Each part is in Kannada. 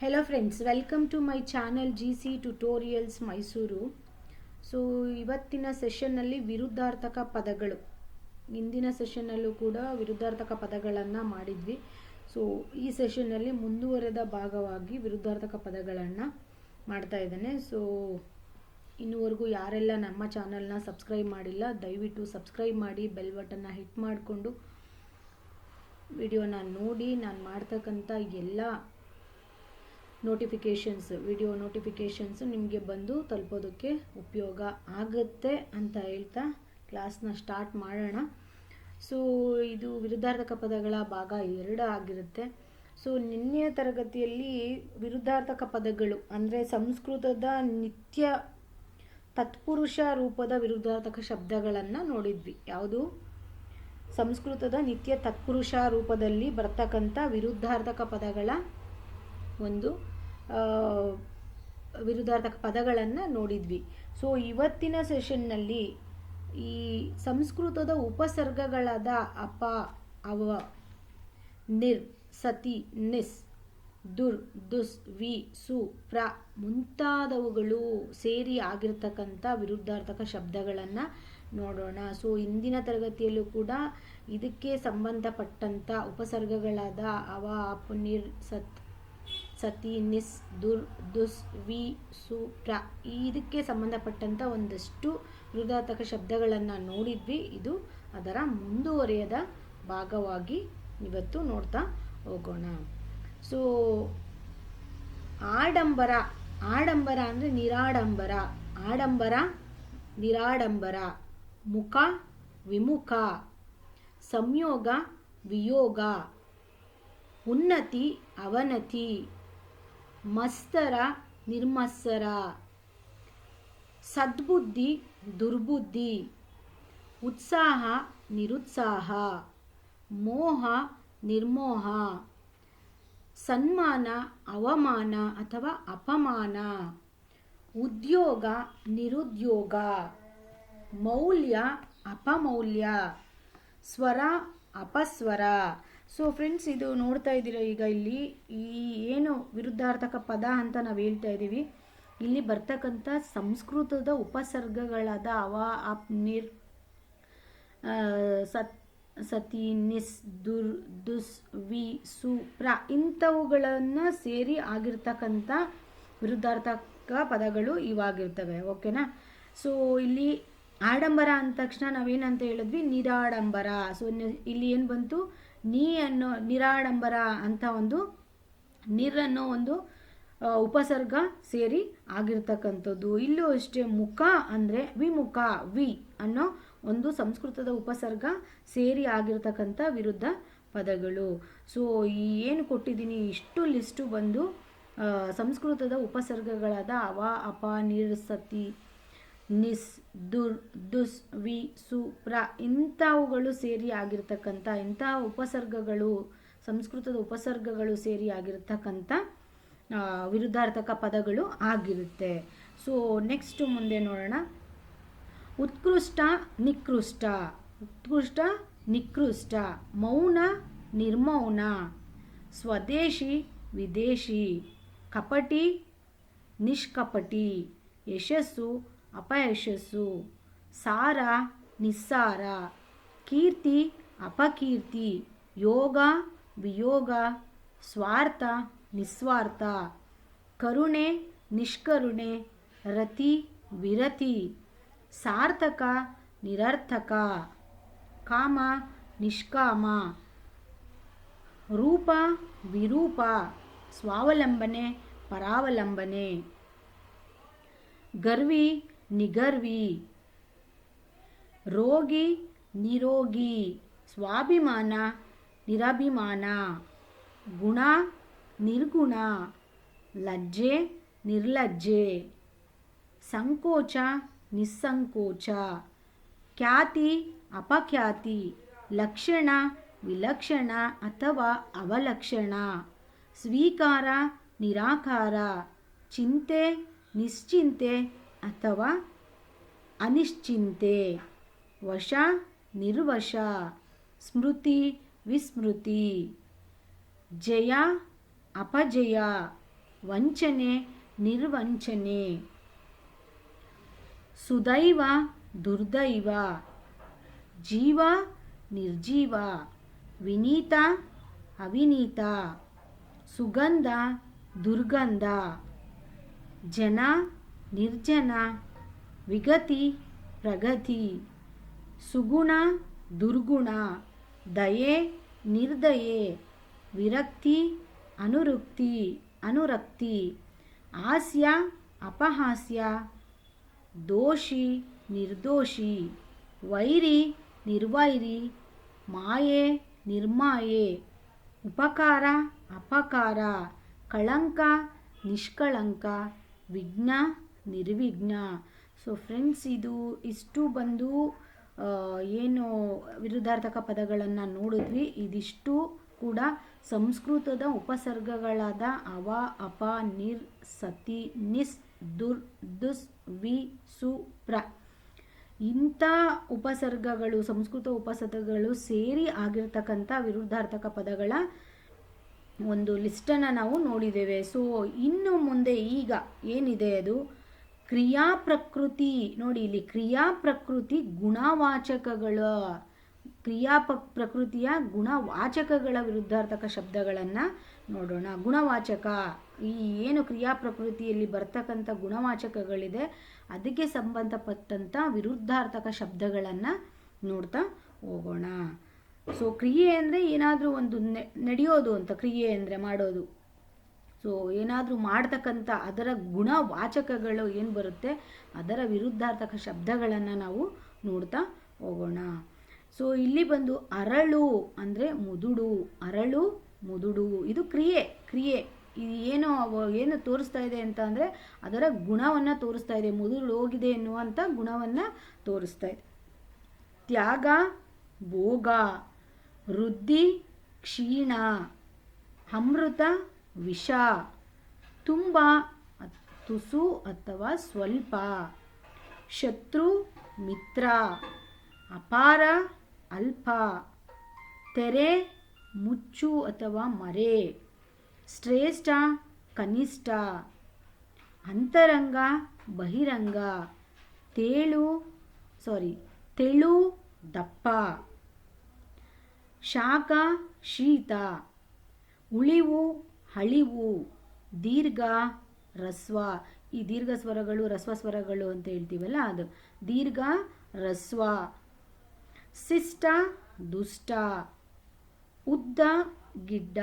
Hello friends welcome to my channel G C tutorials Mysuru so ಇವತ್ತಿನ ಸೆಷನ್ನಲ್ಲಿ ವಿರುದ್ಧಾರ್ಥಕ ಪದಗಳು. ಹಿಂದಿನ ಸೆಷನ್ನಲ್ಲೂ ಕೂಡ ವಿರುದ್ಧಾರ್ಥಕ ಪದಗಳನ್ನು ಮಾಡಿದ್ವಿ. ಸೊ ಈ ಸೆಷನ್ನಲ್ಲಿ ಮುಂದುವರೆದ ಭಾಗವಾಗಿ ವಿರುದ್ಧಾರ್ಥಕ ಪದಗಳನ್ನು ಮಾಡ್ತಾ ಇದ್ದೇನೆ. ಸೊ ಇನ್ನುವರೆಗೂ ಯಾರೆಲ್ಲ ನಮ್ಮ ಚಾನಲ್ನ ಸಬ್ಸ್ಕ್ರೈಬ್ ಮಾಡಿಲ್ಲ, ದಯವಿಟ್ಟು ಸಬ್ಸ್ಕ್ರೈಬ್ ಮಾಡಿ ಬೆಲ್ ಬಟನ್ನ ಹಿಟ್ ಮಾಡಿಕೊಂಡು ವಿಡಿಯೋನ ನೋಡಿ, ನಾನು ಮಾಡ್ತಕ್ಕಂಥ ಎಲ್ಲ ನೋಟಿಫಿಕೇಷನ್ಸ್ ವಿಡಿಯೋ ನೋಟಿಫಿಕೇಷನ್ಸ್ ನಿಮಗೆ ಬಂದು ತಲುಪೋದಕ್ಕೆ ಉಪಯೋಗ ಆಗುತ್ತೆ ಅಂತ ಹೇಳ್ತಾ ಕ್ಲಾಸ್ನ ಸ್ಟಾರ್ಟ್ ಮಾಡೋಣ. ಸೊ ಇದು ವಿರುದ್ಧಾರ್ಥಕ ಪದಗಳ ಭಾಗ ಎರಡು ಆಗಿರುತ್ತೆ. ಸೊ ನಿನ್ನೆಯ ತರಗತಿಯಲ್ಲಿ ವಿರುದ್ಧಾರ್ಥಕ ಪದಗಳು ಅಂದರೆ ಸಂಸ್ಕೃತದ ನಿತ್ಯ ತತ್ಪುರುಷ ರೂಪದ ವಿರುದ್ಧಾರ್ಥಕ ಶಬ್ದಗಳನ್ನು ನೋಡಿದ್ವಿ. ಯಾವುದು? ಸಂಸ್ಕೃತದ ನಿತ್ಯ ತತ್ಪುರುಷ ರೂಪದಲ್ಲಿ ಬರ್ತಕ್ಕಂಥ ವಿರುದ್ಧಾರ್ಥಕ ಪದಗಳ ಒಂದು ವಿರುದ್ಧಾರ್ಥಕ ಪದಗಳನ್ನು ನೋಡಿದ್ವಿ. ಸೊ ಇವತ್ತಿನ ಸೆಷನ್ನಲ್ಲಿ ಈ ಸಂಸ್ಕೃತದ ಉಪಸರ್ಗಗಳಾದ ಅಪ ಅವ ನಿರ್, ಸತಿ, ನಿಸ್, ದುರ್, ದುಸ್, ವಿ, ಸು, ಪ್ರ ಮುಂತಾದವುಗಳು ಸೇರಿ ಆಗಿರ್ತಕ್ಕಂಥ ವಿರುದ್ಧಾರ್ಥಕ ಶಬ್ದಗಳನ್ನು ನೋಡೋಣ. ಸೊ ಇಂದಿನ ತರಗತಿಯಲ್ಲೂ ಕೂಡ ಇದಕ್ಕೆ ಸಂಬಂಧಪಟ್ಟಂಥ ಉಪಸರ್ಗಗಳಾದ ಅವ ಅಪ್ ನಿರ್, ಸತ್ ಸತಿ ನಿಸ್ ದುರ್ ದುಸ್ ವಿ ಸು ಪ್ರ. ಇದಕ್ಕೆ ಸಂಬಂಧಪಟ್ಟಂಥ ಒಂದಷ್ಟು ವಿರುದ್ಧಾರ್ಥಕ ಶಬ್ದಗಳನ್ನು ನೋಡಿದ್ವಿ. ಇದು ಅದರ ಮುಂದುವರೆಯದ ಭಾಗವಾಗಿ ಇವತ್ತು ನೋಡ್ತಾ ಹೋಗೋಣ. ಸೊ, ಆಡಂಬರ ಆಡಂಬರ ಅಂದರೆ ನಿರಾಡಂಬರ, ಆಡಂಬರ, ನಿರಾಡಂಬರ, ಮುಖ, ವಿಮುಖ, ಸಂಯೋಗ, ವಿಯೋಗ, ಉನ್ನತಿ, ಅವನತಿ. ಮಸ್ತರ ನಿರ್ಮತ್ಸರ ಸದ್ಬುದ್ಧಿ ದುರ್ಬುದ್ಧಿ. ಉತ್ಸಾಹ ನಿರುತ್ಸಾಹ. ಮೋಹ ನಿರ್ಮೋಹ. ಸನ್ಮಾನ ಅವಮಾನ ಅಥವಾ ಅಪಮಾನ. ಉದ್ಯೋಗ ನಿರುದ್ಯೋಗ. ಮೌಲ್ಯ ಅಪಮೌಲ್ಯ. ಸ್ವರ ಅಪಸ್ವರ. ಸೊ ಫ್ರೆಂಡ್ಸ್ ಇದು ನೋಡ್ತಾ ಇದ್ದೀರ ಈಗ ಇಲ್ಲಿ ಈ ಏನು ವಿರುದ್ಧಾರ್ಥಕ ಪದ ಅಂತ ನಾವು ಹೇಳ್ತಾ ಇದ್ದೀವಿ. ಇಲ್ಲಿ ಬರ್ತಕ್ಕಂಥ ಸಂಸ್ಕೃತದ ಉಪಸರ್ಗಗಳಾದ ಅವ, ಅಪ್, ನಿರ್ ಸತ್, ಸತಿ, ನಿಸ್, ದುರ್, ದುಸ್, ವಿ, ಸು, ಪ್ರ ಇಂಥವುಗಳನ್ನು ಸೇರಿ ಆಗಿರ್ತಕ್ಕಂಥ ವಿರುದ್ಧಾರ್ಥಕ ಪದಗಳು ಇವಾಗಿರ್ತವೆ. ಓಕೆನಾ? ಸೊ ಇಲ್ಲಿ ಆಡಂಬರ ಅಂದ ತಕ್ಷಣ ನಾವೇನಂತ ಹೇಳಿದ್ವಿ? ನಿರಾಡಂಬರ. ಸೊ ಇಲ್ಲಿ ಏನು ಬಂತು? ನೀ ಅನ್ನೋ ನಿರಾಡಂಬರ ಅಂತ ಒಂದು ನಿರ್ ಅನ್ನೋ ಒಂದು ಉಪಸರ್ಗ ಸೇರಿ ಆಗಿರ್ತಕ್ಕಂಥದ್ದು. ಇಲ್ಲೂ ಅಷ್ಟೇ ಮುಖ ಅಂದರೆ ವಿಮುಖ, ವಿ ಅನ್ನೋ ಒಂದು ಸಂಸ್ಕೃತದ ಉಪಸರ್ಗ ಸೇರಿ ಆಗಿರ್ತಕ್ಕಂಥ ವಿರುದ್ಧ ಪದಗಳು. ಸೊ ಏನು ಕೊಟ್ಟಿದ್ದೀನಿ, ಇಷ್ಟು ಲಿಸ್ಟು ಬಂದು ಸಂಸ್ಕೃತದ ಉಪಸರ್ಗಗಳಾದ ಅವ, ಅಪ ನಿರ್ಸತಿ ನಿಸ್, ದುರ್, ದುಸ್, ವಿ, ಸು, ಪ್ರ ಇಂಥವುಗಳು ಸೇರಿ ಆಗಿರ್ತಕ್ಕಂಥ, ಇಂಥ ಉಪಸರ್ಗಗಳು, ಸಂಸ್ಕೃತದ ಉಪಸರ್ಗಗಳು ಸೇರಿ ಆಗಿರ್ತಕ್ಕಂಥ ವಿರುದ್ಧಾರ್ಥಕ ಪದಗಳು ಆಗಿರುತ್ತೆ. ಸೊ ನೆಕ್ಸ್ಟ್ ಮುಂದೆ ನೋಡೋಣ. ಉತ್ಕೃಷ್ಟ, ನಿಕೃಷ್ಟ. ಉತ್ಕೃಷ್ಟ, ನಿಕೃಷ್ಟ. ಮೌನ, ನಿರ್ಮೌನ. ಸ್ವದೇಶಿ, ವಿದೇಶಿ. ಕಪಟಿ, ನಿಷ್ಕಪಟಿ. ಯಶಸ್ಸು ಅಪಯಶಸ್ಸು ಸಾರ, ನಿಸ್ಸಾರ. ಕೀರ್ತಿ, ಅಪಕೀರ್ತಿ. ಯೋಗ, ವಿಯೋಗ. ಸ್ವಾರ್ಥ, ನಿಸ್ವಾರ್ಥ. ಕರುಣೆ, ನಿಷ್ಕರುಣೆ. ರತಿ, ವಿರತಿ. ಸಾರ್ಥಕ, ನಿರರ್ಥಕ. ಕಾಮ, ನಿಷ್ಕಾಮ. ರೂಪ, ವಿರೂಪ. ಸ್ವಾವಲಂಬನೆ, ಪರಾವಲಂಬನೆ. ಗರ್ವಿ ನಿಗರ್ವಿ. ರೋಗಿ ನಿರೋಗಿ. ಸ್ವಾಭಿಮಾನ ನಿರಭಿಮಾನ. ಗುಣ ನಿರ್ಗುಣ. ಲಜ್ಜೆ ನಿರ್ಲಜ್ಜೆ. ಸಂಕೋಚ ನಿಸ್ಸಂಕೋಚ. ಖ್ಯಾತಿ ಅಪಖ್ಯಾತಿ. ಲಕ್ಷಣ ವಿಲಕ್ಷಣ ಅಥವಾ ಅವಲಕ್ಷಣ. ಸ್ವೀಕಾರ ನಿರಾಕಾರ. ಚಿಂತೆ ನಿಶ್ಚಿಂತೆ ಅಥವಾ ಅನಿಶ್ಚಿಂತೆ. ವಶ, ನಿರ್ವಶ, ಸ್ಮೃತಿ, ವಿಸ್ಮೃತಿ. ಜಯ, ಅಪಜಯ. ವಂಚನೆ, ನಿರ್ವಂಚನೆ. ಸುದೈವ, ದುರ್ದೈವ. ಜೀವ, ನಿರ್ಜೀವ. ವಿನೀತ, ಅವಿನೀತ. ಸುಗಂಧ, ದುರ್ಗಂಧ. ಜನ ನಿರ್ಜನ, ವಿಗತಿ, ಪ್ರಗತಿ, ಸುಗುಣ, ದುರ್ಗುಣ, ದಯೆ, ನಿರ್ದಯೆ, ವಿರಕ್ತಿ, ಅನುರುಕ್ತಿ, ಅನುರಕ್ತಿ, ಹಾಸ್ಯ, ಅಪಹಾಸ್ಯ, ದೋಷಿ, ನಿರ್ದೋಷಿ, ವೈರಿ, ನಿರ್ವೈರಿ, ಮಾಯೆ, ನಿರ್ಮಾಯೆ, ಉಪಕಾರ, ಅಪಕಾರ, ಕಳಂಕ, ನಿಷ್ಕಳಂಕ, ವಿಘ್ನ ನಿರ್ವಿಘ್ನ. ಸೊ ಫ್ರೆಂಡ್ಸ್ ಇದು ಇಷ್ಟು ಬಂದು ಏನು ವಿರುದ್ಧಾರ್ಥಕ ಪದಗಳನ್ನು ನೋಡಿದ್ವಿ. ಇದಿಷ್ಟು ಕೂಡ ಸಂಸ್ಕೃತದ ಉಪಸರ್ಗಗಳಾದ ಅವ, ಅಪ, ನಿರ್, ಸತಿ, ನಿಸ್, ದುರ್, ದುಸ್, ವಿ, ಸು, ಪ್ರ. ಇಂಥ ಉಪಸರ್ಗಗಳು, ಸಂಸ್ಕೃತ ಉಪಸರ್ಗಗಳು ಸೇರಿ ಆಗಿರ್ತಕ್ಕಂಥ ವಿರುದ್ಧಾರ್ಥಕ ಪದಗಳ ಒಂದು ಲಿಸ್ಟನ್ನು ನಾವು ನೋಡಿದ್ದೇವೆ. ಸೊ ಇನ್ನು ಮುಂದೆ ಈಗ ಏನಿದೆ ಅದು? ಕ್ರಿಯಾ ಪ್ರಕೃತಿ, ನೋಡಿ ಇಲ್ಲಿ ಕ್ರಿಯಾ ಪ್ರಕೃತಿ ಗುಣವಾಚಕಗಳ, ಕ್ರಿಯಾ ಪ್ರಕೃತಿಯ ಗುಣವಾಚಕಗಳ ವಿರುದ್ಧಾರ್ಥಕ ಶಬ್ದಗಳನ್ನು ನೋಡೋಣ. ಗುಣವಾಚಕ, ಈ ಏನು ಕ್ರಿಯಾ ಪ್ರಕೃತಿಯಲ್ಲಿ ಬರ್ತಕ್ಕಂಥ ಗುಣವಾಚಕಗಳಿದೆ, ಅದಕ್ಕೆ ಸಂಬಂಧಪಟ್ಟಂಥ ವಿರುದ್ಧಾರ್ಥಕ ಶಬ್ದಗಳನ್ನು ನೋಡ್ತಾ ಹೋಗೋಣ. ಸೊ ಕ್ರಿಯೆ ಅಂದರೆ ಏನಾದರೂ ಒಂದು ನಡೆಯೋದು ಅಂತ, ಕ್ರಿಯೆ ಅಂದರೆ ಮಾಡೋದು. ಸೊ ಏನಾದರೂ ಮಾಡ್ತಕ್ಕಂಥ ಅದರ ಗುಣವಾಚಕಗಳು ಏನು ಬರುತ್ತೆ? ಅದರ ವಿರುದ್ಧಾರ್ಥಕ ಶಬ್ದಗಳನ್ನು ನಾವು ನೋಡ್ತಾ ಹೋಗೋಣ. ಸೊ ಇಲ್ಲಿ ಬಂದು ಅರಳು ಅಂದರೆ ಮುದುಡು, ಅರಳು, ಮುದುಡು. ಇದು ಕ್ರಿಯೆ ಕ್ರಿಯೆ. ಇದು ಏನು ಏನು ತೋರಿಸ್ತಾ ಇದೆ ಅಂತ ಅಂದರೆ ಅದರ ಗುಣವನ್ನು ತೋರಿಸ್ತಾ ಇದೆ. ಮುದುಡು ಹೋಗಿದೆ ಎನ್ನುವಂಥ ಗುಣವನ್ನು ತೋರಿಸ್ತಾ ಇದೆ. ತ್ಯಾಗ, ಭೋಗ, ವೃದ್ಧಿ, ಕ್ಷೀಣ, ಅಮೃತ ವಿಷ, ತುಂಬ, ತುಸು ಅಥವಾ ಸ್ವಲ್ಪ. ಶತ್ರು, ಮಿತ್ರ. ಅಪಾರ, ಅಲ್ಪ. ತೆರೆ, ಮುಚ್ಚು ಅಥವಾ ಮರೆ. ಶ್ರೇಷ್ಠ, ಕನಿಷ್ಠ. ಅಂತರಂಗ, ಬಹಿರಂಗ. ತೇಳು ಸಾರಿ ತೆಳು, ದಪ್ಪ. ಶಾಖ, ಶೀತ. ಉಳಿವು ಹಳಿವು, ದೀರ್ಘ ರಸ್ವ. ಈ ದೀರ್ಘ ಸ್ವರಗಳು, ರಸ್ವ ಸ್ವರಗಳು ಅಂತ ಹೇಳ್ತೀವಲ್ಲ ಅದು. ದೀರ್ಘ, ರಸ್ವ. ಶಿಷ್ಟ, ದುಷ್ಟ. ಉದ್ದ, ಗಿಡ್ಡ.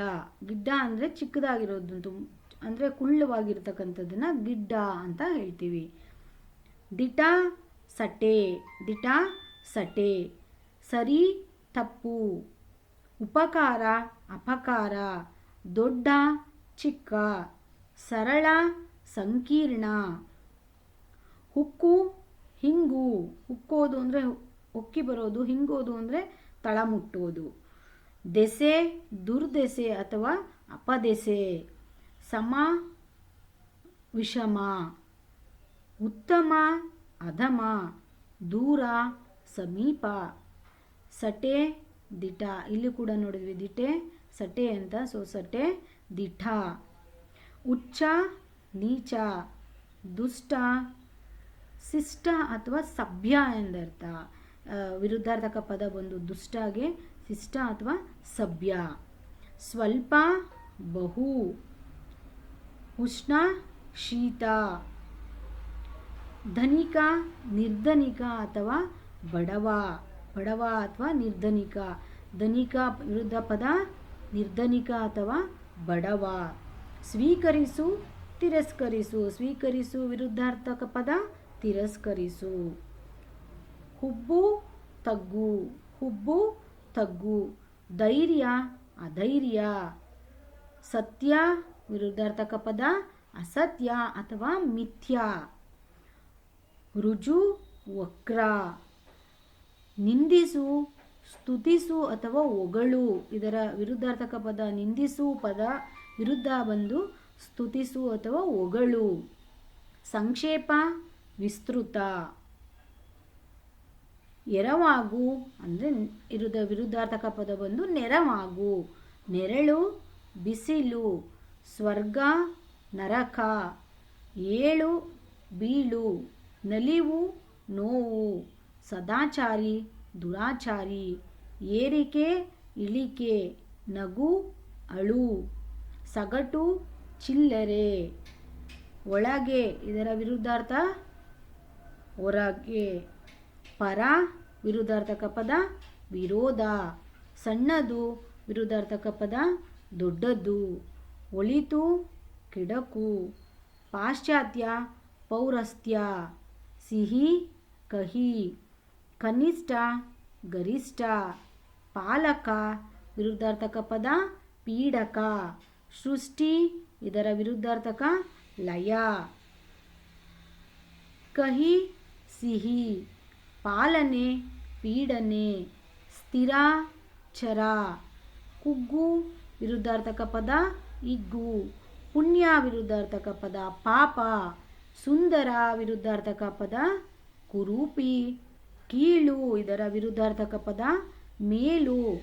ಗಿಡ್ಡ ಅಂದರೆ ಚಿಕ್ಕದಾಗಿರೋದು ಅಂದರೆ ಕುಳ್ಳವಾಗಿರ್ತಕ್ಕಂಥದ್ದನ್ನ ಗಿಡ್ಡ ಅಂತ ಹೇಳ್ತೀವಿ. ದಿಟ, ಸಟೆ. ದಿಟ, ಸಟೆ. ಸರಿ, ತಪ್ಪು. ಉಪಕಾರ, ಅಪಕಾರ. ದೊಡ್ಡ, ಚಿಕ್ಕ, ಸರಳ, ಸಂಕೀರ್ಣ. ಹುಕ್ಕು, ಹಿಂಗು. ಹುಕ್ಕೋದು ಅಂದರೆ ಉಕ್ಕಿ ಬರೋದು, ಹಿಂಗೋದು ಅಂದರೆ ತಳ ಮುಟ್ಟೋದು. ದೆಸೆ, ದುರ್ದೆಸೆ ಅಥವಾ ಅಪದೆಸೆ. ಸಮ, ವಿಷಮ. ಉತ್ತಮ, ಅಧಮ. ದೂರ, ಸಮೀಪ. ಸಟೆ, ದಿಟ. ಇಲ್ಲಿ ಕೂಡ ನೋಡಿದ್ವಿ ದಿಟೆ. ಸಟೆ ಅಂತ, ಸೊ ಸಟೆ ದಿಠ. ಉಚ್ಚ, ನೀಚ, ದುಷ್ಟ, ಶಿಷ್ಟ ಅಥವಾ ಸಭ್ಯ ಎಂದರ್ಥ. ವಿರುದ್ಧಾರ್ಥಕ ಪದ ಬಂದು ದುಷ್ಟಗೆ, ಶಿಷ್ಟ ಅಥವಾ ಸಭ್ಯ. ಸ್ವಲ್ಪ, ಬಹು, ಉಷ್ಣ, ಶೀತ. ಧನಿಕ, ನಿರ್ಧನಿಕ ಅಥವಾ ಬಡವ. ಬಡವ ಅಥವಾ ನಿರ್ಧನಿಕ. ಧನಿಕ ವಿರುದ್ಧ ಪದ ನಿರ್ಧನಿಕ ಅಥವಾ ಬಡವ. ಸ್ವೀಕರಿಸು, ತಿರಸ್ಕರಿಸು. ಸ್ವೀಕರಿಸು ವಿರುದ್ಧಾರ್ಥಕ ಪದ, ತಿರಸ್ಕರಿಸು. ಹುಬ್ಬು, ತಗ್ಗು. ಹುಬ್ಬು, ತಗ್ಗು. ಧೈರ್ಯ, ಅಧೈರ್ಯ. ಸತ್ಯ, ವಿರುದ್ಧಾರ್ಥಕ ಪದ, ಅಸತ್ಯ ಅಥವಾ ಮಿಥ್ಯ. ರುಜು, ವಕ್ರ. ನಿಂದಿಸು ಸ್ತುತಿಸು ಅಥವಾ ಒಗಳು ಇದರ ವಿರುದ್ಧಾರ್ಥಕ ಪದ ನಿಂದಿಸು, ಪದ ವಿರುದ್ಧ ಬಂದು ಸ್ತುತಿಸು ಅಥವಾ ಒಗಳು ಸಂಕ್ಷೇಪ, ವಿಸ್ತೃತ. ಎರವಾಗು ಅಂದರೆ ಇರುದ ವಿರುದ್ಧಾರ್ಥಕ ಪದ ಬಂದು ನೆರವಾಗು. ನೆರಳು, ಬಿಸಿಲು, ಸ್ವರ್ಗ, ನರಕ. ಏಳು, ಬೀಳು. ನಲಿವು, ನೋವು, ಸದಾಚಾರಿ. ದುರಾಚಾರಿ, ಏರಿಕೆ, ಇಳಿಕೆ, ನಗು, ಅಳು, ಸಗಟು, ಚಿಲ್ಲರೆ. ಒಳಗೆ, ಇದರ ವಿರುದ್ಧಾರ್ಥ, ಹೊರಗೆ. ಪರ, ವಿರುದ್ಧಾರ್ಥಕ ಪದ, ವಿರೋಧ. ಸಣ್ಣದು, ವಿರುದ್ಧಾರ್ಥಕ ಪದ ದೊಡ್ಡದ್ದು ಒಳಿತು, ಕೆಡಕು. ಪಾಶ್ಚಾತ್ಯ, ಪೌರಸ್ತ್ಯ. ಸಿಹಿ, ಕಹಿ. ಕನಿಷ್ಠ, ಗರಿಷ್ಠ, ಪಾಲಕ, ವಿರುದ್ಧಾರ್ಥಕ ಪದ, ಪೀಡಕ, ಸೃಷ್ಟಿ, ಇದರ ವಿರುದ್ಧಾರ್ಥಕ ಲಯ. ಕಹಿ, ಸಿಹಿ, ಪಾಲನೆ, ಪೀಡನೆ, ಸ್ಥಿರ ಚರ ಕುಗ್ಗು, ವಿರುದ್ಧಾರ್ಥಕ ಪದ, ಇಗ್ಗು. ಪುಣ್ಯ, ವಿರುದ್ಧಾರ್ಥಕ ಪದ, ಪಾಪ. ಸುಂದರ, ವಿರುದ್ಧಾರ್ಥಕ ಪದ, ಕುರೂಪಿ. ಕೀಳು ಇದರ ವಿರುದ್ಧಾರ್ಥಕ ಪದ ಮೇಲು.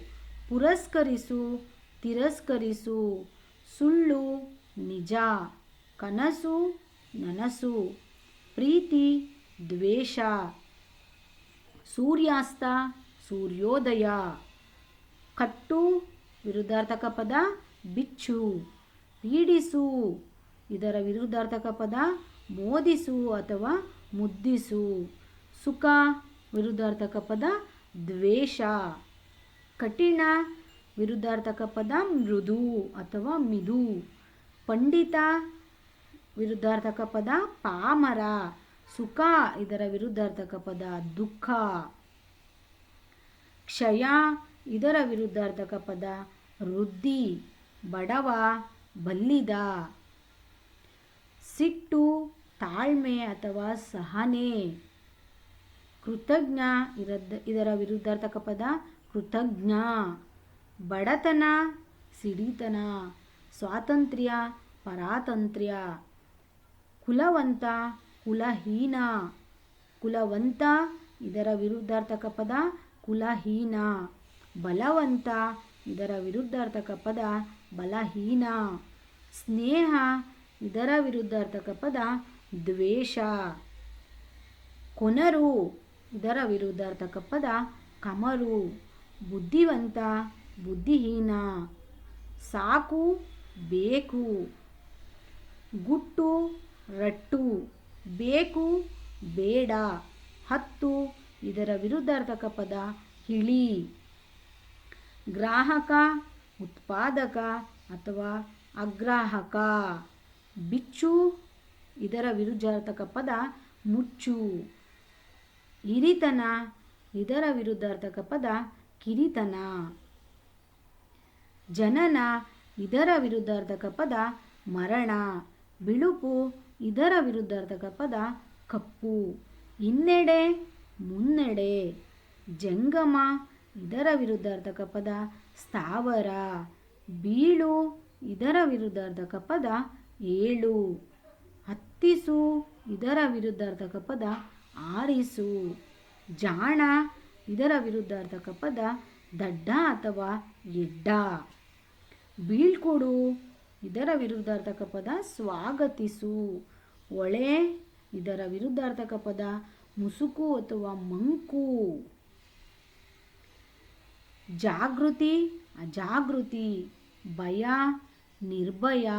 ಪುರಸ್ಕರಿಸು, ತಿರಸ್ಕರಿಸು. ಸುಳ್ಳು, ನಿಜ. ಕನಸು, ನನಸು. ಪ್ರೀತಿ, ದ್ವೇಷ. ಸೂರ್ಯಾಸ್ತ, ಸೂರ್ಯೋದಯ. ಕಟ್ಟು, ವಿರುದ್ಧಾರ್ಥಕ ಪದ ಬಿಚ್ಚು. ಪೀಡಿಸು, ಇದರ ವಿರುದ್ಧಾರ್ಥಕ ಪದ ಮೋದಿಸು ಅಥವಾ ಮುದ್ದಿಸು. ಸುಖ ವಿರುದ್ಧಾರ್ಥಕ ಪದ ದ್ವೇಷ. ಕಠಿಣ ವಿರುದ್ಧಾರ್ಥಕ ಪದ ಮೃದು ಅಥವಾ ಮಿದು. ಪಂಡಿತ ವಿರುದ್ಧಾರ್ಥಕ ಪದ ಪಾಮರ. ಸುಖ ಇದರ ವಿರುದ್ಧಾರ್ಥಕ ಪದ ದುಃಖ. ಕ್ಷಯ ಇದರ ವಿರುದ್ಧಾರ್ಥಕ ಪದ ವೃದ್ಧಿ. ಬಡವ ಬಲ್ಲಿದ. ಸಿಟ್ಟು ತಾಳ್ಮೆ ಅಥವಾ ಸಹನೆ. ಕೃತಜ್ಞ ಇರದ್ ಇದರ ವಿರುದ್ಧಾರ್ಥಕ ಪದ ಕೃತಜ್ಞ. ಬಡತನ, ಸಿಡಿತನ, ಸ್ವಾತಂತ್ರ್ಯ, ಪರಾತಂತ್ರ್ಯ. ಕುಲವಂತ, ಕುಲಹೀನ. ಕುಲವಂತ, ಇದರ ವಿರುದ್ಧಾರ್ಥಕ ಪದ ಕುಲಹೀನ. ಬಲವಂತ, ಇದರ ವಿರುದ್ಧಾರ್ಥಕ ಪದ ಬಲಹೀನ. ಸ್ನೇಹ, ಇದರ ವಿರುದ್ಧಾರ್ಥಕ ಪದ ದ್ವೇಷ. ಕೊನರು ಇದರ ವಿರುದ್ಧಾರ್ಥಕ ಪದ ಕಮರು, ಬುದ್ಧಿವಂತ, ಬುದ್ಧಿಹೀನ, ಸಾಕು, ಬೇಕು, ಗುಟ್ಟು, ರಟ್ಟು, ಬೇಕು, ಬೇಡ, ಹತ್ತು, ಇದರ ವಿರುದ್ಧಾರ್ಥಕ ಪದ ಹಿಳಿ. ಗ್ರಾಹಕ, ಉತ್ಪಾದಕ ಅಥವಾ ಅಗ್ರಾಹಕ. ಬಿಚ್ಚು, ಇದರ ವಿರುದ್ಧಾರ್ಥಕ ಪದ ಮುಚ್ಚು. ಹಿರಿತನ, ಇದರ ವಿರುದ್ಧಾರ್ಥಕ ಪದ ಕಿರಿತನ. ಜನನ, ಇದರ ವಿರುದ್ಧಾರ್ಥಕ ಪದ ಮರಣ. ಬಿಳುಪು, ಇದರ ವಿರುದ್ಧಾರ್ಥಕ ಪದ ಕಪ್ಪು. ಹಿನ್ನೆಡೆ ಮುನ್ನಡೆ. ಜಂಗಮ, ಇದರ ವಿರುದ್ಧಾರ್ಥಕ ಪದ ಸ್ಥಾವರ. ಬೀಳು, ಇದರ ವಿರುದ್ಧಾರ್ಥಕ ಪದ ಏಳು. ಹತ್ತಿಸು, ಇದರ ವಿರುದ್ಧಾರ್ಥಕ ಪದ ಆರಿಸು. ಜಾಣ ಇದರ ವಿರುದ್ಧಾರ್ಥಕ ಪದ ದಡ್ಡ ಅಥವಾ ಎಡ್ಡ. ಬೀಳ್ಕೊಡು ಇದರ ವಿರುದ್ಧಾರ್ಥಕ ಪದ ಸ್ವಾಗತಿಸು. ಒಳೆ ಇದರ ವಿರುದ್ಧಾರ್ಥಕ ಪದ ಮುಸುಕು ಅಥವಾ ಮಂಕು. ಜಾಗೃತಿ ಅಜಾಗೃತಿ ಭಯ ನಿರ್ಭಯ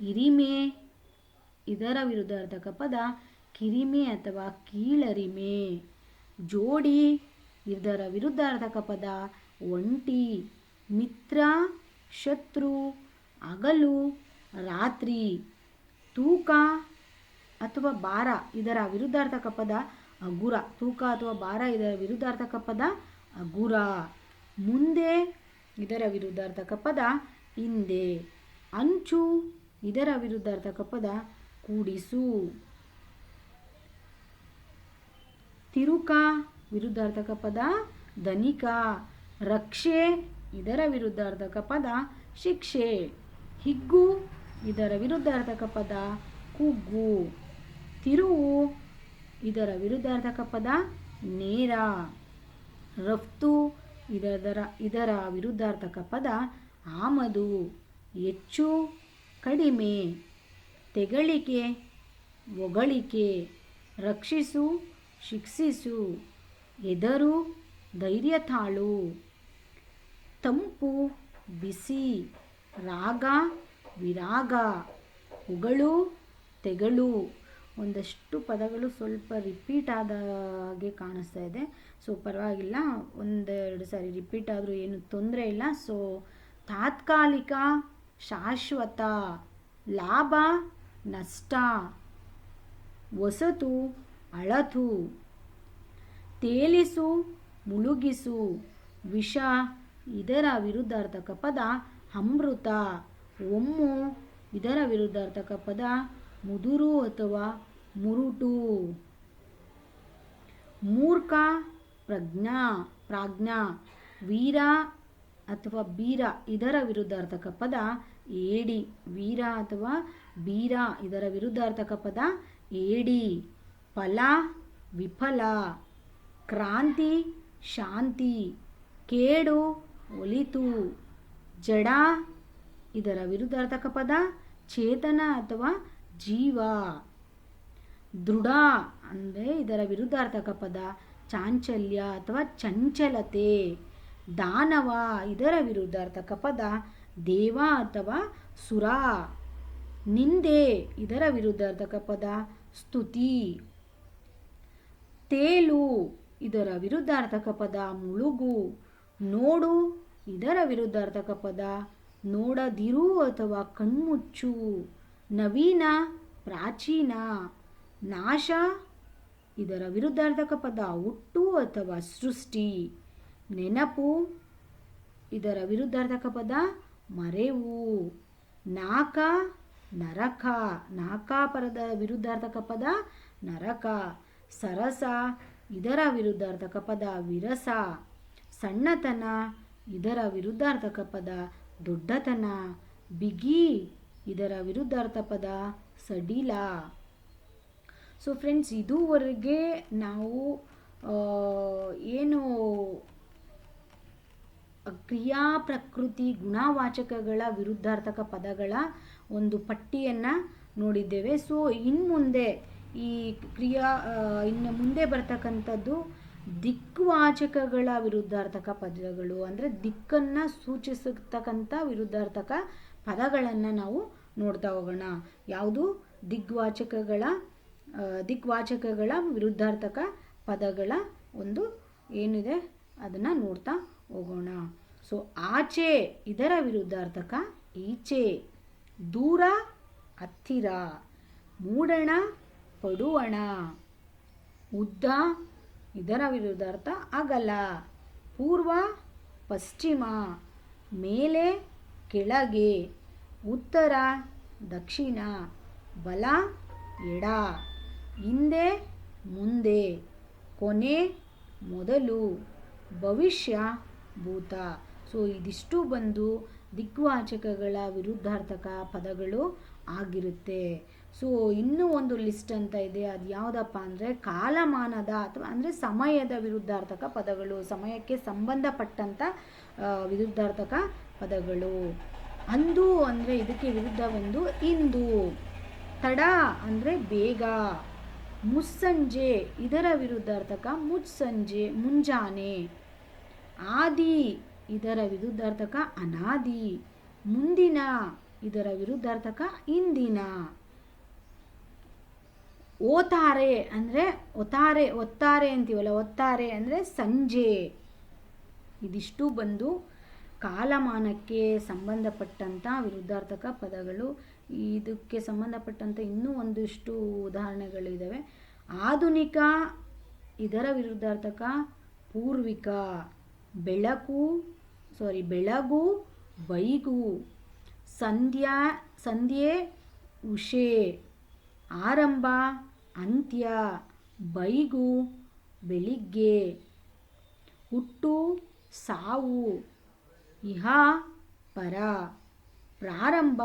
ಇರಿಮೆ ಇದರ ವಿರುದ್ಧಾರ್ಥಕ ಪದ ಕಿರಿಮೆ ಅಥವಾ ಕೀಳರಿಮೆ. ಜೋಡಿ, ಇದರ ವಿರುದ್ಧಾರ್ಥಕ ಪದ ಒಂಟಿ. ಮಿತ್ರ, ಶತ್ರು, ಹಗಲು, ರಾತ್ರಿ. ತೂಕ ಅಥವಾ ಭಾರ, ಇದರ ವಿರುದ್ಧಾರ್ಥಕ ಪದ ಅಗುರ. ತೂಕ ಅಥವಾ ಭಾರ, ಇದರ ವಿರುದ್ಧಾರ್ಥಕ ಪದ ಅಗುರ. ಮುಂದೆ, ಇದರ ವಿರುದ್ಧಾರ್ಥಕ ಪದ ಹಿಂದೆ. ಅಂಚು, ಇದರ ವಿರುದ್ಧಾರ್ಥಕ ಪದ ಕೂಡಿಸು. ತಿರುಕ ವಿರುದ್ಧಾರ್ಥಕ ಪದ ಧನಿಕ ರಕ್ಷೆ, ಇದರ ವಿರುದ್ಧಾರ್ಥಕ ಪದ, ಶಿಕ್ಷೆ. ಹಿಗ್ಗು, ಇದರ ವಿರುದ್ಧಾರ್ಥಕ ಪದ, ಕುಗ್ಗು. ತಿರುವು, ಇದರ ವಿರುದ್ಧಾರ್ಥಕ ಪದ, ನೇರ. ರಫ್ತು, ಇದರ ಇದರ ವಿರುದ್ಧಾರ್ಥಕ ಪದ, ಆಮದು. ಹೆಚ್ಚು, ಕಡಿಮೆ. ತೆಗಳಿಕೆ ಒಗಳಿಕೆ ರಕ್ಷಿಸು ಶಿಕ್ಷಿಸು ಎದರು ಧೈರ್ಯ ತಾಳು. ತಂಪು, ಬಿಸಿ, ರಾಗ, ವಿರಾಗ, ಉಗಳು, ತೆಗಳು. ಒಂದಷ್ಟು ಪದಗಳು ಸ್ವಲ್ಪ ರಿಪೀಟ್ ಆದ ಹಾಗೆ ಕಾಣಿಸ್ತಾ ಇದೆ. ಸೊ ಪರವಾಗಿಲ್ಲ. ಒಂದೆರಡು ಸಾರಿ ರಿಪೀಟ್ ಆದರೂ ಏನು ತೊಂದರೆ ಇಲ್ಲ. ಸೊ ತಾತ್ಕಾಲಿಕ ಶಾಶ್ವತ, ಲಾಭ, ನಷ್ಟ ಹೊಸತು ಅಳತು ತೇಲಿಸು, ಮುಳುಗಿಸು. ವಿಷ ಇದರ ವಿರುದ್ಧಾರ್ಥಕ ಪದ ಅಮೃತ. ಒಮ್ಮು ಇದರ ವಿರುದ್ಧಾರ್ಥಕ ಪದ ಮುದುರು ಅಥವಾ ಮುರುಟು. ಮೂರ್ಖ, ಪ್ರಜ್ಞಾ, ಪ್ರಾಜ್ಞಾ. ವೀರ ಅಥವಾ ಬೀರ ಇದರ ವಿರುದ್ಧಾರ್ಥಕ ಪದ ಏಡಿ. ವೀರ ಅಥವಾ ಬೀರ ಇದರ ವಿರುದ್ಧಾರ್ಥಕ ಪದ ಏಡಿ. ಫಲ, ವಿಫಲ, ಕ್ರಾಂತಿ, ಶಾಂತಿ, ಕೇಡು, ಒಲಿತು, ಜಡ, ಇದರ ವಿರುದ್ಧಾರ್ಥಕ ಪದ, ಚೇತನ ಅಥವಾ ಜೀವ. ದೃಢ ಅಂದರೆ ಇದರ ವಿರುದ್ಧಾರ್ಥಕ ಪದ, ಚಾಂಚಲ್ಯ ಅಥವಾ ಚಂಚಲತೆ. ದಾನವ, ಇದರ ವಿರುದ್ಧಾರ್ಥಕ ಪದ, ದೇವ ಅಥವಾ ಸುರ. ನಿಂದೆ, ಇದರ ವಿರುದ್ಧಾರ್ಥಕ ಪದ, ಸ್ತುತಿ. ತೇಲು, ಇದರ ವಿರುದ್ಧಾರ್ಥಕ ಪದ ಮುಳುಗು. ನೋಡು, ಇದರ ವಿರುದ್ಧಾರ್ಥಕ ಪದ ನೋಡದಿರು ಅಥವಾ ಕಣ್ಮುಚ್ಚು. ನವೀನ, ಪ್ರಾಚೀನ. ನಾಶ, ಇದರ ವಿರುದ್ಧಾರ್ಥಕ ಪದ ಹುಟ್ಟು ಅಥವಾ ಸೃಷ್ಟಿ. ನೆನಪು, ಇದರ ವಿರುದ್ಧಾರ್ಥಕ ಪದ ಮರೆವು. ನಾಕ, ನರಕ. ನಾಕಾಪರದ ವಿರುದ್ಧಾರ್ಥಕ ಪದ ನರಕ. ಸರಸ, ಇದರ ವಿರುದ್ಧಾರ್ಥಕ ಪದ ವಿರಸ. ಸಣ್ಣತನ, ಇದರ ವಿರುದ್ಧಾರ್ಥಕ ಪದ ದೊಡ್ಡತನ. ಬಿಗಿ, ಇದರ ವಿರುದ್ಧಾರ್ಥ ಪದ ಸಡಿಲ. ಸೊ ಫ್ರೆಂಡ್ಸ್ ಇದುವರೆಗೆ ನಾವು ಏನು ಕ್ರಿಯಾ ಪ್ರಕೃತಿ ಗುಣವಾಚಕಗಳ ವಿರುದ್ಧಾರ್ಥಕ ಪದಗಳ ಒಂದು ಪಟ್ಟಿಯನ್ನು ನೋಡಿದ್ದೇವೆ. ಸೊ ಇನ್ನು ಮುಂದೆ ಈ ಕ್ರಿಯಾ ಇನ್ನು ಮುಂದೆ ಬರ್ತಕ್ಕಂಥದ್ದು ದಿಕ್ವಾಚಕಗಳ ವಿರುದ್ಧಾರ್ಥಕ ಪದಗಳು. ಅಂದರೆ ದಿಕ್ಕನ್ನು ಸೂಚಿಸತಕ್ಕಂಥ ವಿರುದ್ಧಾರ್ಥಕ ಪದಗಳನ್ನು ನಾವು ನೋಡ್ತಾ ಹೋಗೋಣ. ಯಾವುದು? ದಿಗ್ವಾಚಕಗಳ ದಿಕ್ವಾಚಕಗಳ ವಿರುದ್ಧಾರ್ಥಕ ಪದಗಳ ಒಂದು ಏನಿದೆ ಅದನ್ನು ನೋಡ್ತಾ ಹೋಗೋಣ. ಸೊ ಆಚೆ ಇದರ ವಿರುದ್ಧಾರ್ಥಕ ಈಚೆ, ದೂರ ಹತ್ತಿರ, ಮೂಡಣ ಪಡುವಣ. ಉದ್ದ, ಇದರ ವಿರುದ್ಧಾರ್ಥ ಅಗಲ ಪೂರ್ವ, ಪಶ್ಚಿಮ, ಮೇಲೆ, ಕೆಳಗೆ, ಉತ್ತರ, ದಕ್ಷಿಣ, ಬಲ, ಎಡ, ಹಿಂದೆ, ಮುಂದೆ, ಕೊನೆ, ಮೊದಲು, ಭವಿಷ್ಯ, ಭೂತ. ಸೊ ಇದಿಷ್ಟು ಬಂದು ದಿಗ್ವಾಚಕಗಳ ವಿರುದ್ಧಾರ್ಥಕ ಪದಗಳು ಆಗಿರುತ್ತೆ. ಸೊ ಇನ್ನೂ ಒಂದು ಲಿಸ್ಟ್ ಅಂತ ಇದೆ. ಅದು ಯಾವುದಪ್ಪ ಅಂದರೆ ಕಾಲಮಾನದ ಅಥವಾ ಅಂದರೆ ಸಮಯದ ವಿರುದ್ಧಾರ್ಥಕ ಪದಗಳು, ಸಮಯಕ್ಕೆ ಸಂಬಂಧಪಟ್ಟಂಥ ವಿರುದ್ಧಾರ್ಥಕ ಪದಗಳು. ಅಂದು ಅಂದರೆ ಇದಕ್ಕೆ ವಿರುದ್ಧವೆಂದು ಇಂದು. ತಡ ಅಂದರೆ ಬೇಗ. ಮುಸ್ಸಂಜೆ, ಇದರ ವಿರುದ್ಧಾರ್ಥಕ ಮುಸ್ಸಂಜೆ, ಮುಂಜಾನೆ. ಆದಿ, ಇದರ ವಿರುದ್ಧಾರ್ಥಕ ಅನಾದಿ. ಮುಂದಿನ, ಇದರ ವಿರುದ್ಧಾರ್ಥಕ ಇಂದಿನ. ಓತಾರೆ ಅಂದರೆ ಒತ್ತಾರೆ ಒತ್ತಾರೆ ಅಂತೀವಲ್ಲ, ಒತ್ತಾರೆ ಅಂದರೆ ಸಂಜೆ. ಇದಿಷ್ಟು ಬಂದು ಕಾಲಮಾನಕ್ಕೆ ಸಂಬಂಧಪಟ್ಟಂಥ ವಿರುದ್ಧಾರ್ಥಕ ಪದಗಳು, ಇದಕ್ಕೆ ಸಂಬಂಧಪಟ್ಟಂಥ ಇನ್ನೂ ಒಂದಿಷ್ಟು ಉದಾಹರಣೆಗಳಿದ್ದಾವೆ ಆಧುನಿಕ ಇದರ ವಿರುದ್ಧಾರ್ಥಕ ಪೂರ್ವಿಕ, ಬೆಳಕು ಸಾರಿ ಬೆಳಗು ಬೈಗು ಸಂಧ್ಯಾ, ಸಂಧ್ಯೆ, ಉಷೆ, ಆರಂಭ ಅಂತ್ಯ. ಬೈಗು ಬೆಳಿಗ್ಗೆ. ಹುಟ್ಟು ಸಾವು. ಇಹ ಪರ. ಪ್ರಾರಂಭ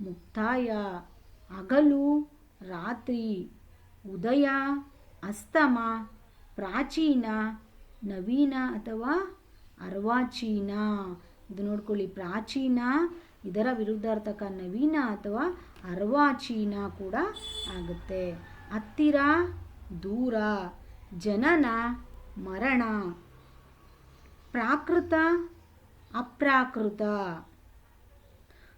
ಮುಕ್ತಾಯ. ಹಗಲು ರಾತ್ರಿ. ಉದಯ ಅಸ್ತಮ. ಪ್ರಾಚೀನ, ನವೀನ ಅಥವಾ ಅರ್ವಾಚೀನ. ಇದು ನೋಡ್ಕೊಳ್ಳಿ. ಪ್ರಾಚೀನ, ಇದರ ವಿರುದ್ಧಾರ್ಥಕ ನವೀನ ಅಥವಾ ಅರ್ವಾಚೀನ ಕೂಡ ಆಗುತ್ತೆ. ಹತ್ತಿರ, ದೂರ, ಜನನ, ಮರಣ. ಪ್ರಾಕೃತ, ಅಪ್ರಾಕೃತ.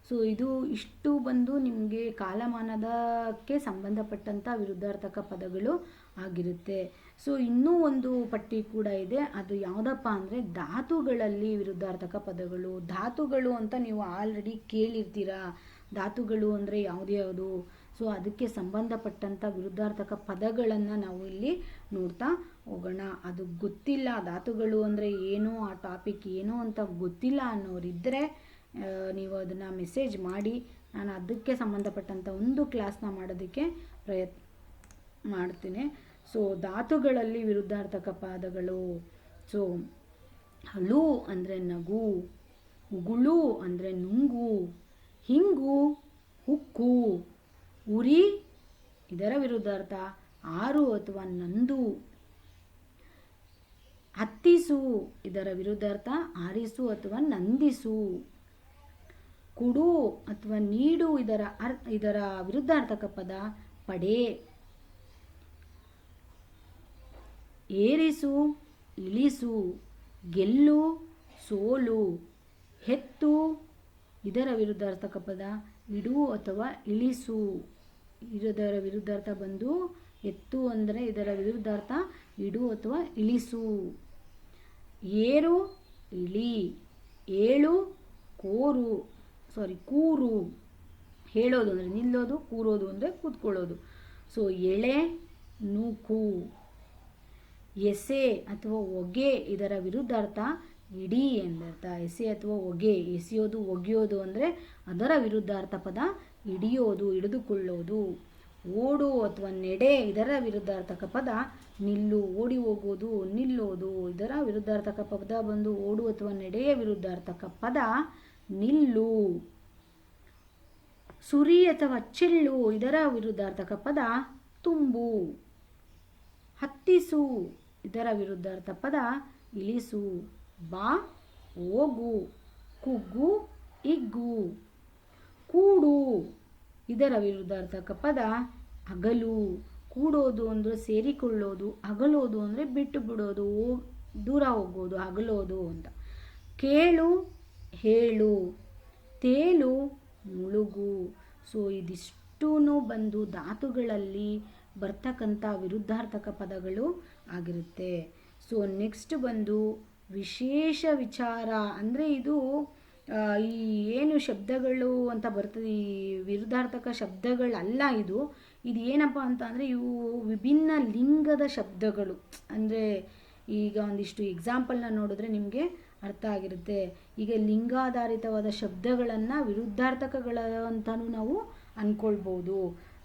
ಸೊ ಇದು ಇಷ್ಟು ಬಂದು ನಿಮಗೆ ಕಾಲಮಾನದಕ್ಕೆ ಸಂಬಂಧಪಟ್ಟಂಥ ವಿರುದ್ಧಾರ್ಥಕ ಪದಗಳು ಆಗಿರುತ್ತೆ. ಸೊ ಇನ್ನೂ ಒಂದು ಪಟ್ಟಿ ಕೂಡ ಇದೆ. ಅದು ಯಾವುದಪ್ಪ ಅಂದರೆ ಧಾತುಗಳಲ್ಲಿ ವಿರುದ್ಧಾರ್ಥಕ ಪದಗಳು. ಧಾತುಗಳು ಅಂತ ನೀವು ಆಲ್ರೆಡಿ ಕೇಳಿರ್ತೀರಾ. ಧಾತುಗಳು ಅಂದರೆ ಯಾವುದು? ಸೊ ಅದಕ್ಕೆ ಸಂಬಂಧಪಟ್ಟಂಥ ವಿರುದ್ಧಾರ್ಥಕ ಪದಗಳನ್ನು ನಾವು ಇಲ್ಲಿ ನೋಡ್ತಾ ಹೋಗೋಣ. ಅದು ಗೊತ್ತಿಲ್ಲ, ಧಾತುಗಳು ಅಂದರೆ ಏನು, ಆ ಟಾಪಿಕ್ ಏನು ಅಂತ ಗೊತ್ತಿಲ್ಲ ಅನ್ನೋರಿದ್ದರೆ ನೀವು ಅದನ್ನು ಮೆಸೇಜ್ ಮಾಡಿ. ನಾನು ಅದಕ್ಕೆ ಸಂಬಂಧಪಟ್ಟಂಥ ಒಂದು ಕ್ಲಾಸ್ನ ಮಾಡೋದಕ್ಕೆ ಪ್ರಯತ್ನ ಮಾಡ್ತೀನಿ. ಸೊ ಧಾತುಗಳಲ್ಲಿ ವಿರುದ್ಧಾರ್ಥಕ ಪದಗಳು ಸೊ ಹಳು ಅಂದರೆ ನಗು, ಉಗುಳು ಅಂದರೆ ನುಂಗು, ಹಿಂಗು, ಹುಕ್ಕು ಉರಿ ಇದರ ವಿರುದ್ಧಾರ್ಥ ಆರು ಅಥವಾ ನಂದು. ಹತ್ತಿಸು ಇದರ ವಿರುದ್ಧಾರ್ಥ ಆರಿಸು ಅಥವಾ ನಂದಿಸು. ಕುಡು ಅಥವಾ ನೀಡು ಇದರ ಅರ್, ಇದರ ವಿರುದ್ಧಾರ್ಥಕ ಪದ ಪಡೆ. ಏರಿಸು, ಇಳಿಸು, ಗೆಲ್ಲು, ಸೋಲು, ಹೆತ್ತು ಇದರ ವಿರುದ್ಧಾರ್ಥಕ ಪದ ಇಡು ಅಥವಾ ಇಳಿಸು. ಇದರ ವಿರುದ್ಧಾರ್ಥ ಬಂದು ಎತ್ತು ಅಂದರೆ ಇದರ ವಿರುದ್ಧಾರ್ಥ ಇಡು ಅಥವಾ ಇಳಿಸು. ಏರು, ಇಳಿ. ಏಳು, ಕೋರು. ಸಾರಿ ಕೂರು. ಹೇಳೋದು ಅಂದರೆ ನಿಲ್ಲೋದು, ಕೂರೋದು ಅಂದರೆ ಕೂತ್ಕೊಳ್ಳೋದು. ಸೊ ಎಳೆ, ನೂಕು. ಎಸೆ ಅಥವಾ ಹೊಗೆ ಇದರ ವಿರುದ್ಧಾರ್ಥ ಇಡಿ ಎಂದರ್ಥ ಎಸೆ ಅಥವಾ ಒಗೆ, ಎಸೆಯೋದು, ಒಗೆಯೋದು ಅಂದರೆ ಅದರ ವಿರುದ್ಧಾರ್ಥ ಪದ. ಹಿಡಿಯೋದು, ಹಿಡಿದುಕೊಳ್ಳೋದು, ಓಡು ಅಥವಾ ನೆಡೆ ಇದರ ವಿರುದ್ಧಾರ್ಥಕ ಪದ. ನಿಲ್ಲು, ಓಡಿ ಹೋಗೋದು, ನಿಲ್ಲೋದು ಇದರ ವಿರುದ್ಧಾರ್ಥಕ ಪದ ಬಂದು ಓಡು ಅಥವಾ ನೆಡೆಯ ವಿರುದ್ಧಾರ್ಥಕ ಪದ. ನಿಲ್ಲು, ಸುರಿ ಅಥವಾ ಚೆಲ್ಲು ಇದರ ವಿರುದ್ಧಾರ್ಥಕ ಪದ. ತುಂಬು, ಹತ್ತಿಸು ಇದರ ವಿರುದ್ಧಾರ್ಥ ಪದ. ಇಳಿಸು. ಬಾ, ಹೋಗು, ಕುಗ್ಗು, ಇಗ್ಗು, ಕೂಡು. ಇದರ ವಿರುದ್ಧಾರ್ಥಕ ಪದ ಅಗಲು. ಕೂಡೋದು ಅಂದರೆ ಸೇರಿಕೊಳ್ಳೋದು, ಅಗಲೋದು ಅಂದರೆ ಬಿಟ್ಟು ಬಿಡೋದು ದೂರ ಹೋಗೋದು, ಅಗಲೋದು ಅಂತ. ಕೇಳು, ಹೇಳು. ತೇಲು, ಮುಳುಗು. ಸೊ ಇದಿಷ್ಟೂ ಬಂದು ಧಾತುಗಳಲ್ಲಿ ಬರ್ತಕ್ಕಂಥ ವಿರುದ್ಧಾರ್ಥಕ ಪದಗಳು ಆಗಿರುತ್ತೆ. ಸೊ ನೆಕ್ಸ್ಟ್ ಬಂದು ವಿಶೇಷ ವಿಚಾರ ಅಂದರೆ ಇದು ಈ ಏನು ಶಬ್ದಗಳು ಅಂತ ಬರ್ತದೆ, ಈ ವಿರುದ್ಧಾರ್ಥಕ ಶಬ್ದಗಳಲ್ಲ ಇದು. ಇದು ಏನಪ್ಪ ಅಂತ ಅಂದರೆ ಇವು ವಿಭಿನ್ನ ಲಿಂಗದ ಶಬ್ದಗಳು. ಅಂದರೆ ಈಗ ಒಂದಿಷ್ಟು ಎಕ್ಸಾಂಪಲ್ನ ನೋಡಿದ್ರೆ ನಿಮಗೆ ಅರ್ಥ ಆಗಿರುತ್ತೆ. ಈಗ ಲಿಂಗಾಧಾರಿತವಾದ ಶಬ್ದಗಳನ್ನು ವಿರುದ್ಧಾರ್ಥಕಗಳ ಅಂತಲೂ ನಾವು ಅಂದ್ಕೊಳ್ಬೋದು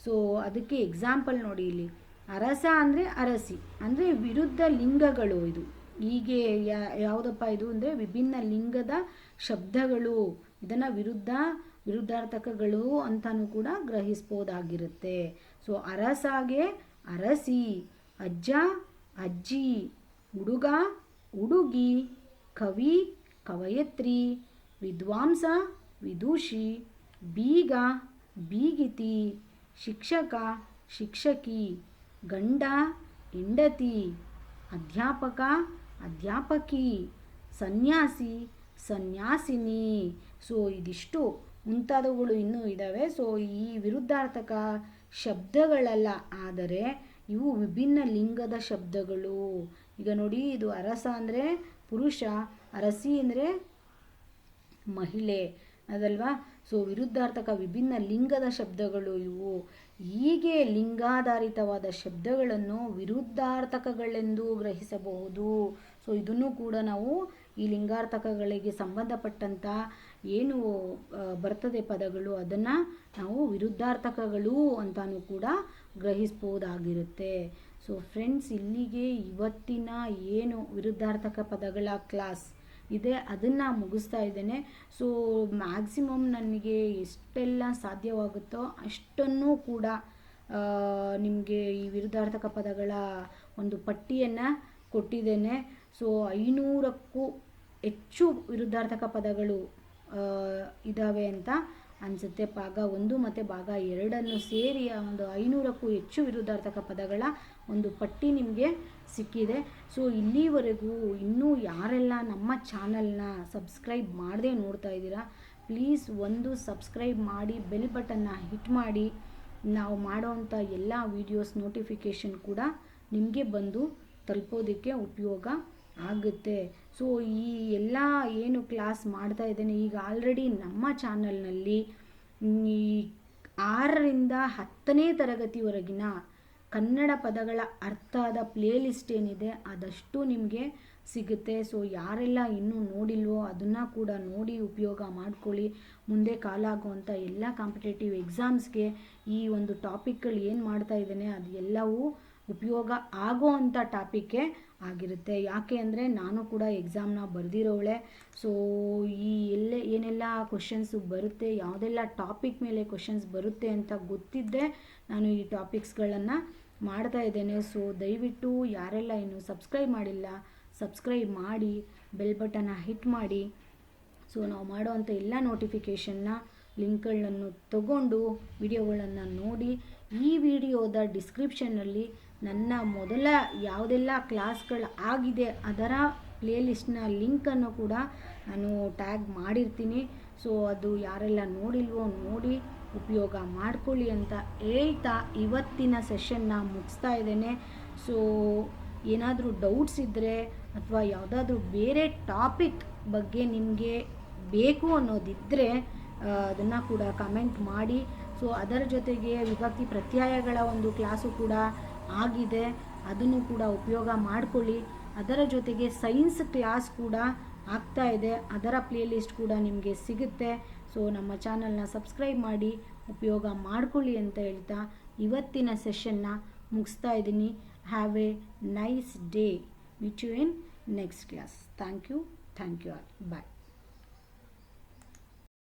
ಸೊ ಅದಕ್ಕೆ ಎಕ್ಸಾಂಪಲ್ ನೋಡಿ ಇಲ್ಲಿ. ಅರಸ ಅಂದರೆ ಅರಸಿ, ಅಂದರೆ ವಿರುದ್ಧ ಲಿಂಗಗಳು ಇದು. ಹೀಗೆ ಯಾವುದಪ್ಪ ಇದು ಅಂದರೆ ವಿಭಿನ್ನ ಲಿಂಗದ ಶಬ್ದಗಳು, ಇದನ್ನು ವಿರುದ್ಧ, ವಿರುದ್ಧಾರ್ಥಕಗಳು ಅಂತಲೂ ಕೂಡ ಗ್ರಹಿಸ್ಬೋದಾಗಿರುತ್ತೆ. ಸೊ ಅರಸಾಗೆ ಅರಸಿ, ಅಜ್ಜ ಅಜ್ಜಿ, ಹುಡುಗ ಹುಡುಗಿ, ಕವಿ ಕವಯತ್ರಿ, ವಿದ್ವಾಂಸ ವಿದೂಷಿ, ಬೀಗ ಬೀಗಿತಿ, ಶಿಕ್ಷಕ ಶಿಕ್ಷಕಿ, ಗಂಡ ಹೆಂಡತಿ, ಅಧ್ಯಾಪಕ ಅಧ್ಯಾಪಕಿ, ಸನ್ಯಾಸಿ, ಸನ್ಯಾಸಿನಿ. ಸೊ, ಇದಿಷ್ಟು ಮುಂತಾದವುಗಳು ಇನ್ನೂ ಇದ್ದಾವೆ ಸೊ, ಈ ವಿರುದ್ಧಾರ್ಥಕ ಶಬ್ದಗಳಲ್ಲ, ಆದರೆ ಇವು ವಿಭಿನ್ನ ಲಿಂಗದ ಶಬ್ದಗಳು. ಈಗ ನೋಡಿ, ಇದು ಅರಸ ಅಂದರೆ ಪುರುಷ, ಅರಸಿ ಅಂದರೆ ಮಹಿಳೆ. ಅದಲ್ವಾ? ಸೊ, ವಿರುದ್ಧಾರ್ಥಕ ವಿಭಿನ್ನ ಲಿಂಗದ ಶಬ್ದಗಳು ಇವು. ಹೀಗೆ ಲಿಂಗಾಧಾರಿತವಾದ ಶಬ್ದಗಳನ್ನು ವಿರುದ್ಧಾರ್ಥಕಗಳೆಂದು ಗ್ರಹಿಸಬಹುದು. ಸೊ ಇದನ್ನು ಕೂಡ ನಾವು ಈ ಲಿಂಗಾರ್ಥಕಗಳಿಗೆ ಸಂಬಂಧಪಟ್ಟಂಥ ಏನು ಬರ್ತದೆ ಪದಗಳು, ಅದನ್ನು ನಾವು ವಿರುದ್ಧಾರ್ಥಕಗಳು ಅಂತಾನೂ ಕೂಡ ಗ್ರಹಿಸ್ಬೋದಾಗಿರುತ್ತೆ ಸೊ ಫ್ರೆಂಡ್ಸ್ ಇಲ್ಲಿಗೆ ಇವತ್ತಿನ ಏನು ವಿರುದ್ಧಾರ್ಥಕ ಪದಗಳ ಕ್ಲಾಸ್ ಇದೆ, ಅದನ್ನು ಮುಗಿಸ್ತಾ ಇದ್ದೇನೆ. ಸೊ ಮ್ಯಾಕ್ಸಿಮಮ್ ನನಗೆ ಎಷ್ಟೆಲ್ಲ ಸಾಧ್ಯವಾಗುತ್ತೋ ಅಷ್ಟನ್ನು ಕೂಡ ನಿಮಗೆ ಈ ವಿರುದ್ಧಾರ್ಥಕ ಪದಗಳ ಒಂದು ಪಟ್ಟಿಯನ್ನು ಕೊಟ್ಟಿದ್ದೇನೆ. ಸೊ ಐನೂರಕ್ಕೂ ಹೆಚ್ಚು ವಿರುದ್ಧಾರ್ಥಕ ಪದಗಳು ಇದ್ದಾವೆ ಅಂತ ಅನಿಸುತ್ತೆ. ಭಾಗ ಒಂದು ಮತ್ತು ಭಾಗ ಎರಡನ್ನು ಸೇರಿ ಒಂದು ಐನೂರಕ್ಕೂ ಹೆಚ್ಚು ವಿರುದ್ಧಾರ್ಥಕ ಪದಗಳ ಒಂದು ಪಟ್ಟಿ ನಿಮಗೆ ಸಿಕ್ಕಿದೆ. ಸೊ ಇಲ್ಲಿವರೆಗೂ ಇನ್ನೂ ಯಾರೆಲ್ಲ ನಮ್ಮ ಚಾನಲ್ನ ಸಬ್ಸ್ಕ್ರೈಬ್ ಮಾಡದೆ ನೋಡ್ತಾ ಇದ್ದೀರಾ, ಪ್ಲೀಸ್ ಒಂದು ಸಬ್ಸ್ಕ್ರೈಬ್ ಮಾಡಿ, ಬೆಲ್ ಬಟನ್ನ ಹಿಟ್ ಮಾಡಿ. ನಾವು ಮಾಡೋವಂಥ ಎಲ್ಲ ವೀಡಿಯೋಸ್ ನೋಟಿಫಿಕೇಷನ್ ಕೂಡ ನಿಮಗೆ ಬಂದು ತಲುಪೋದಕ್ಕೆ ಉಪಯೋಗ ಆಗುತ್ತೆ. ಸೊ ಈ ಎಲ್ಲ ಏನು ಕ್ಲಾಸ್ ಮಾಡ್ತಾ ಇದ್ದೇನೆ, ಈಗ ಆಲ್ರೆಡಿ ನಮ್ಮ ಚಾನಲ್ನಲ್ಲಿ ಈ ಆರರಿಂದ ಹತ್ತನೇ ತರಗತಿವರೆಗಿನ ಕನ್ನಡ ಪದಗಳ ಅರ್ಥದ ಪ್ಲೇಲಿಸ್ಟ್ ಏನಿದೆ, ಅದಷ್ಟು ನಿಮಗೆ ಸಿಗುತ್ತೆ. ಸೊ ಯಾರೆಲ್ಲ ಇನ್ನೂ ನೋಡಿಲ್ವೋ ಅದನ್ನು ಕೂಡ ನೋಡಿ ಉಪಯೋಗ ಮಾಡ್ಕೊಳ್ಳಿ. ಮುಂದೆ ಕಾಲಾಗುವಂಥ ಎಲ್ಲ ಕಾಂಪಿಟೇಟಿವ್ ಎಕ್ಸಾಮ್ಸ್ಗೆ ಈ ಒಂದು ಟಾಪಿಕ್ಗಳು ಏನು ಮಾಡ್ತಾ ಇದ್ದೇನೆ, ಅದು ಎಲ್ಲವೂ ಉಪಯೋಗ ಆಗೋ ಅಂಥ ಟಾಪಿಕ್ಕೇ ಆಗಿರುತ್ತೆ. ಯಾಕೆ ಅಂದರೆ ನಾನು ಕೂಡ ಎಕ್ಸಾಮ್ನ ಬರೆದಿರೋಳೆ ಸೊ ಈ ಎಲ್ಲೇ ಏನೆಲ್ಲ ಕ್ವಶನ್ಸು ಬರುತ್ತೆ, ಯಾವುದೆಲ್ಲ ಟಾಪಿಕ್ ಮೇಲೆ ಕ್ವಶನ್ಸ್ ಬರುತ್ತೆ ಅಂತ ಗೊತ್ತಿದ್ದೆ, ನಾನು ಈ ಟಾಪಿಕ್ಸ್ಗಳನ್ನು ಮಾಡ್ತಾ ಇದ್ದೇನೆ. ಸೊ ದಯವಿಟ್ಟು ಯಾರೆಲ್ಲ ಇನ್ನು ಸಬ್ಸ್ಕ್ರೈಬ್ ಮಾಡಿಲ್ಲ ಸಬ್ಸ್ಕ್ರೈಬ್ ಮಾಡಿ ಬೆಲ್ ಬಟನ್ನ ಹಿಟ್ ಮಾಡಿ. ಸೊ ನಾವು ಮಾಡೋವಂಥ ಎಲ್ಲ ನೋಟಿಫಿಕೇಷನ್ನ ಲಿಂಕ್ಗಳನ್ನು ತಗೊಂಡು ವಿಡಿಯೋಗಳನ್ನು ನೋಡಿ. ಈ ವಿಡಿಯೋದ ಡಿಸ್ಕ್ರಿಪ್ಷನ್ನಲ್ಲಿ ನನ್ನ ಮೊದಲ ಯಾವುದೆಲ್ಲ ಕ್ಲಾಸ್ಗಳು ಆಗಿದೆ, ಅದರ ಪ್ಲೇಲಿಸ್ಟ್ನ ಲಿಂಕನ್ನು ಕೂಡ ನಾನು ಟ್ಯಾಗ್ ಮಾಡಿರ್ತೀನಿ. ಸೊ ಅದು ಯಾರೆಲ್ಲ ನೋಡಿಲ್ವೋ ನೋಡಿ. ಉಪಯೋಗ ಮಾಡ್ಕೊಳ್ಳಿ ಅಂತ ಹೇಳ್ತಾ ಇವತ್ತಿನ ಸೆಷನ್ನ ಮುಗಿಸ್ತಾ ಇದ್ದೇನೆ. ಸೊ ಏನಾದರೂ ಡೌಟ್ಸ್ ಇದ್ದರೆ ಅಥವಾ ಯಾವುದಾದ್ರೂ ಬೇರೆ ಟಾಪಿಕ್ ಬಗ್ಗೆ ನಿಮಗೆ ಬೇಕು ಅನ್ನೋದಿದ್ದರೆ ಅದನ್ನು ಕೂಡ ಕಮೆಂಟ್ ಮಾಡಿ. ಸೊ ಅದರ ಜೊತೆಗೆ ವಿಭಕ್ತಿ ಪ್ರತ್ಯಯಗಳ ಒಂದು ಕ್ಲಾಸು ಕೂಡ ಆಗಿದೆ. ಅದನ್ನು ಕೂಡ ಉಪಯೋಗ ಮಾಡಿಕೊಳ್ಳಿ. ಅದರ ಜೊತೆಗೆ ಸೈನ್ಸ್ ಕ್ಲಾಸ್ ಕೂಡ ಆಗ್ತಾ ಇದೆ. ಅದರ ಪ್ಲೇಲಿಸ್ಟ್ ಕೂಡ ನಿಮಗೆ ಸಿಗುತ್ತೆ. ಸೊ ನಮ್ಮ ಚಾನಲ್ನ ಸಬ್ಸ್ಕ್ರೈಬ್ ಮಾಡಿ ಉಪಯೋಗ ಮಾಡ್ಕೊಳ್ಳಿ ಅಂತ ಹೇಳ್ತಾ ಇವತ್ತಿನ ಸೆಷನ್ನ ಮುಗಿಸ್ತಾ ಇದ್ದೀನಿ. Have a nice day which you in next class thank you thank you all bye